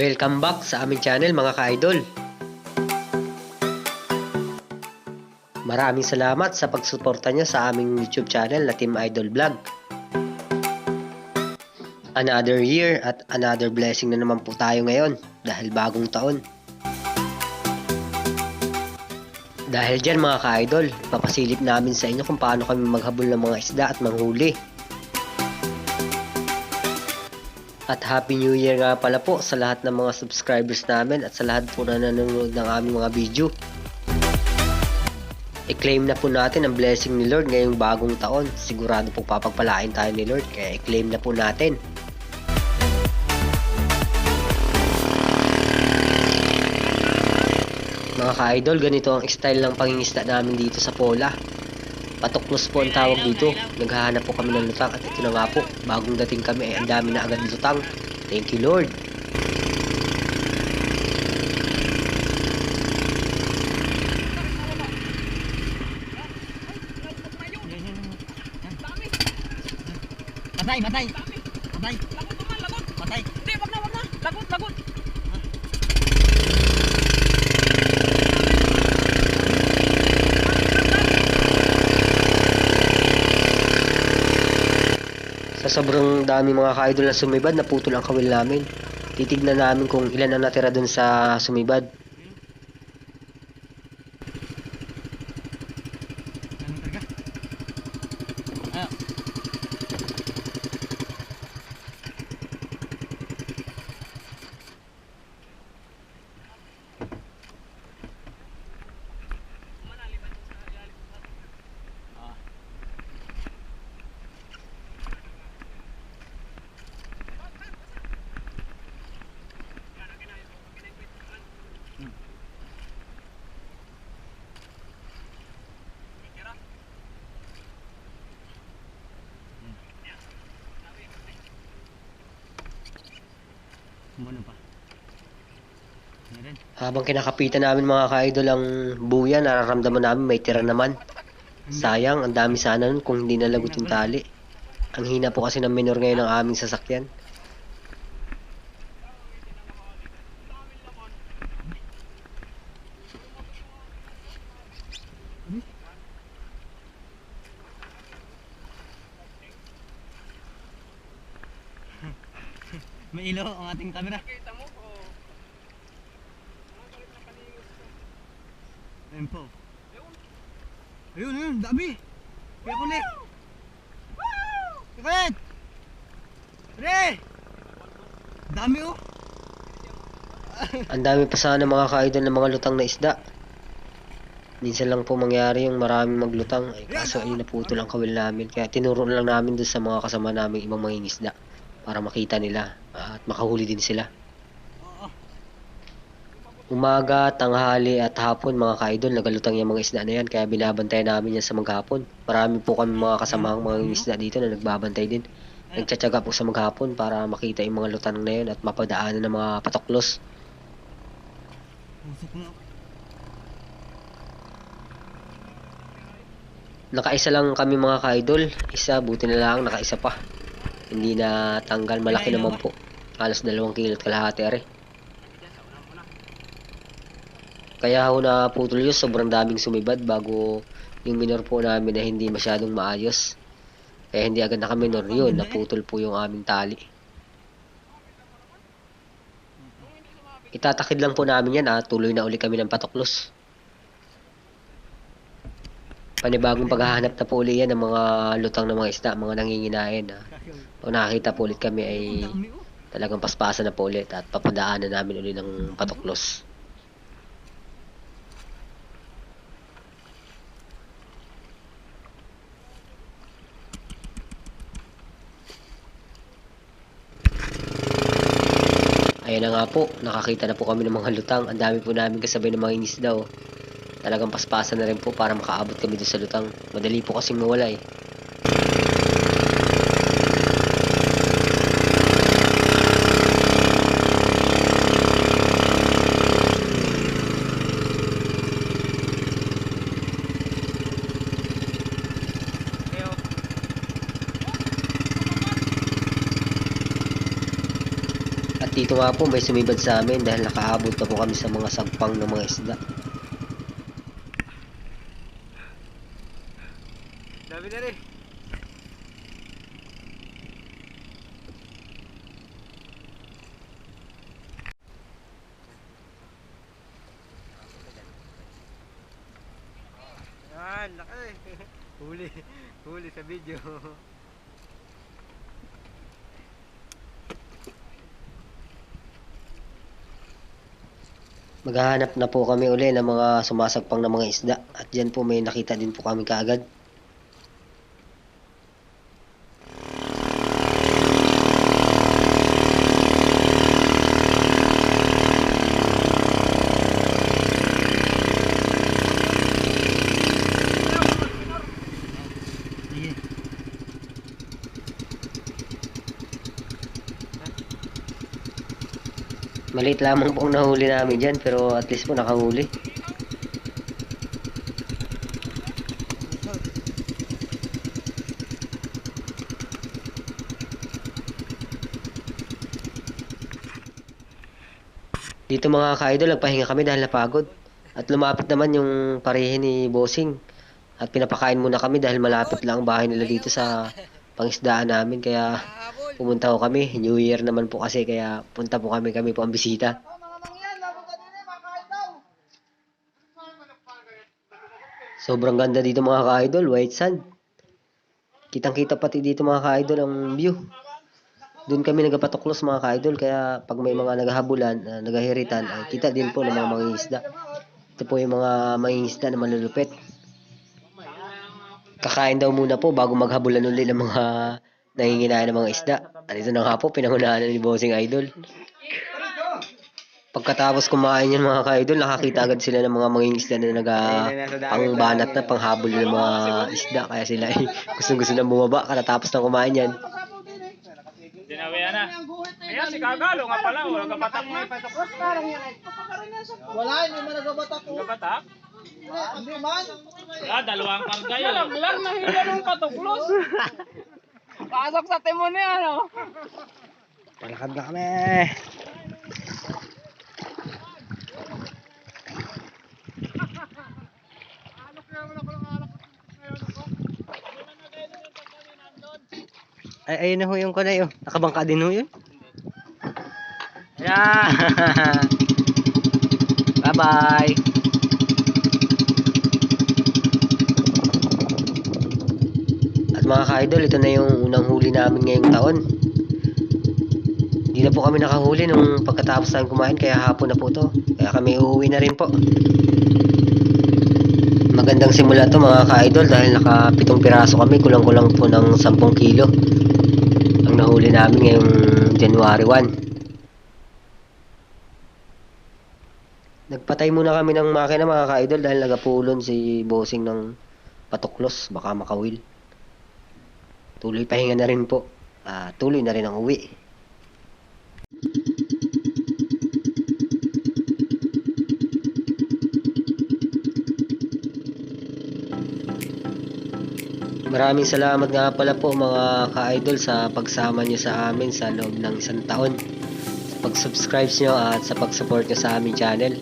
Welcome back sa aming channel mga ka-idol. Maraming salamat sa pagsuporta nyo sa aming YouTube channel na Team Idol Vlog. Another year at another blessing na naman po tayo ngayon dahil bagong taon. Dahil dyan mga ka-idol, papasilip namin sa inyo kung paano kami maghabol ng mga isda at manghuli. At Happy New Year nga pala po sa lahat ng mga subscribers namin at sa lahat po na nanonood ng aming mga video. I-claim na po natin ang blessing ni Lord ngayong bagong taon. Sigurado po papagpalain tayo ni Lord kaya i-claim na po natin. Mga ka-idol, ganito ang style ng pangingisda namin dito sa Pola. Patuklos po ang tawag dito. Naghahanap po kami ng lutang at ito na nga po. Bagong dating kami ay ang dami na agad lutang. Thank you Lord. Patay, patay. Sobrang dami mga ka-idol na sumibad, naputol ang kawil namin. Titignan namin kung ilan ang natira dun sa sumibad. Ano talaga? Ah. Ah. Kumano pa? Habang kinakapitan namin mga ka-idol ang buya, nararamdaman namin may tira naman. Sayang, ang dami sana nun kung hindi nalagot yung tali. Ang hina po kasi ng minor ngayon ng aming sasakyan. May ilaw ang ating camera. Kita mo, oh. Ayun po. Ayun, ayun, dami. Kaya kulit. Kulit! Pre! Dami oh. Ang dami pa sana mga ka-idol ng mga lutang na isda. Minsan lang po mangyari yung maraming maglutang. Ay, kaso ay naputol ang kawil namin. Kaya tinuro lang namin doon sa mga kasama namin ibang mangingisda. Para makita nila at makahuli din sila. Umaga, tanghali at hapon mga ka-idol, nagalutang yung mga isda na yan. Kaya binabantayan namin yan sa maghapon. Marami po kami mga kasamang mga isda dito na nagbabantay din. Nagtsatsaga po sa maghapon para makita yung mga lutang na yun at mapadaanan ng mga na. Nakaisa lang kami mga ka-idol. Isa, buti na lang, nakaisa pa. Hindi na tanggal, malaki naman po. Halos dalawang kilo at kalahati are. Kaya ako na putol yun, sobrang daming sumibad bago yung minor po namin na hindi masyadong maayos. Kaya hindi agad nakaminor yun, naputol po yung aming tali. Itatakid lang po namin yan ah, tuloy na uli kami ng patuklos. Panibagong paghahanap na po uli yan ng mga lutang ng mga isda, mga nanginginain. Ah. Pag nakakita po ulit kami ay. Talagang paspasan na po ulit at papadaanan namin uli ng patuklos. Ayan na nga po, nakakita na po kami ng mga lutang. Ang dami po namin kasabay ng mga ingisda oh. Talagang paspasan na rin po para makaabot kami doon sa lutang. Madali po kasing mawala eh. At dito nga po may sumibad sa amin dahil nakaabot na po kami sa mga sagpang ng mga isda. Dami na rin. Yan, laki. Huli. Huli sa video. Maghahanap na po kami uli ng mga sumasagpang ng mga isda. At dyan po may nakita din po kami kaagad. Maliit lamang po ang nahuli namin dyan pero at least po nakahuli. Dito mga ka-idol, nagpahinga kami dahil napagod. At lumapit naman yung parehin ni Bossing. At pinapakain muna kami dahil malapit lang ang bahay nila dito sa pangisdaan namin. Kaya pumunta ko kami. New Year naman po kasi kaya punta po kami. Kami po ang bisita. Sobrang ganda dito mga ka-idol. White sand. Kitang kita pati dito mga ka-idol ang view. Doon kami nagapatuklos mga ka-idol. Kaya pag may mga naghahabulan, uh, nagahiritan, ay kita din po ng mga mangingisda. Ito po yung mga mangingisda na malulupit. Kakain daw muna po bago maghabulan ulit ng mga nanginginaya ng mga isda. At ito na nga po, pinangunahan na ni Bossing Idol. Pagkatapos kumain yan mga ka-idol, nakakita agad sila ng mga mangingisda na naga pangbanat na panghabol ng mga isda. Kaya sila ay gustong gusto na bumaba katatapos na kumain yan. Dinawian na. Ayan, si Kagalo nga pala. Wala ka patak na. Wala, hindi man nagabatak ko. Hindi man. Ah, dalawang karga yun. Laglag na hila ng katuklos. Pasok sa timon niya, ano? Palakad na kami. Ay, ayun na ho yung kunay, oh. Nakabangka din ho yun. Yeah! Bye-bye! At ka-idol, ito na yung unang huli namin ngayong taon. Hindi na po kami nakahuli nung pagkatapos namin kumain, kaya hapon na po to. Kaya kami uuwi na rin po. Magandang simula to mga ka-idol dahil naka pitong piraso kami, kulang-kulang po ng 10 kilo. Ang nahuli namin ngayong January 1. Nagpatay muna kami ng makina mga ka-idol dahil nagapulon si bossing ng patuklos, baka makawil. Tuloy pahinga na rin po. Ah, tuloy na rin ang uwi. Maraming salamat nga pala po mga ka-idol sa pagsama nyo sa amin sa loob ng isang taon. Sa pag-subscribe nyo at sa pag-support nyo sa aming channel.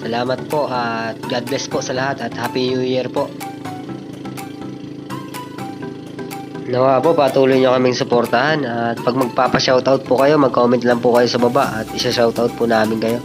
Salamat po at God bless po sa lahat at Happy New Year po. Nawa po, patuloy nyo kaming suportahan at pag magpapa-shoutout po kayo, mag-comment lang po kayo sa baba at isa-shoutout po namin kayo.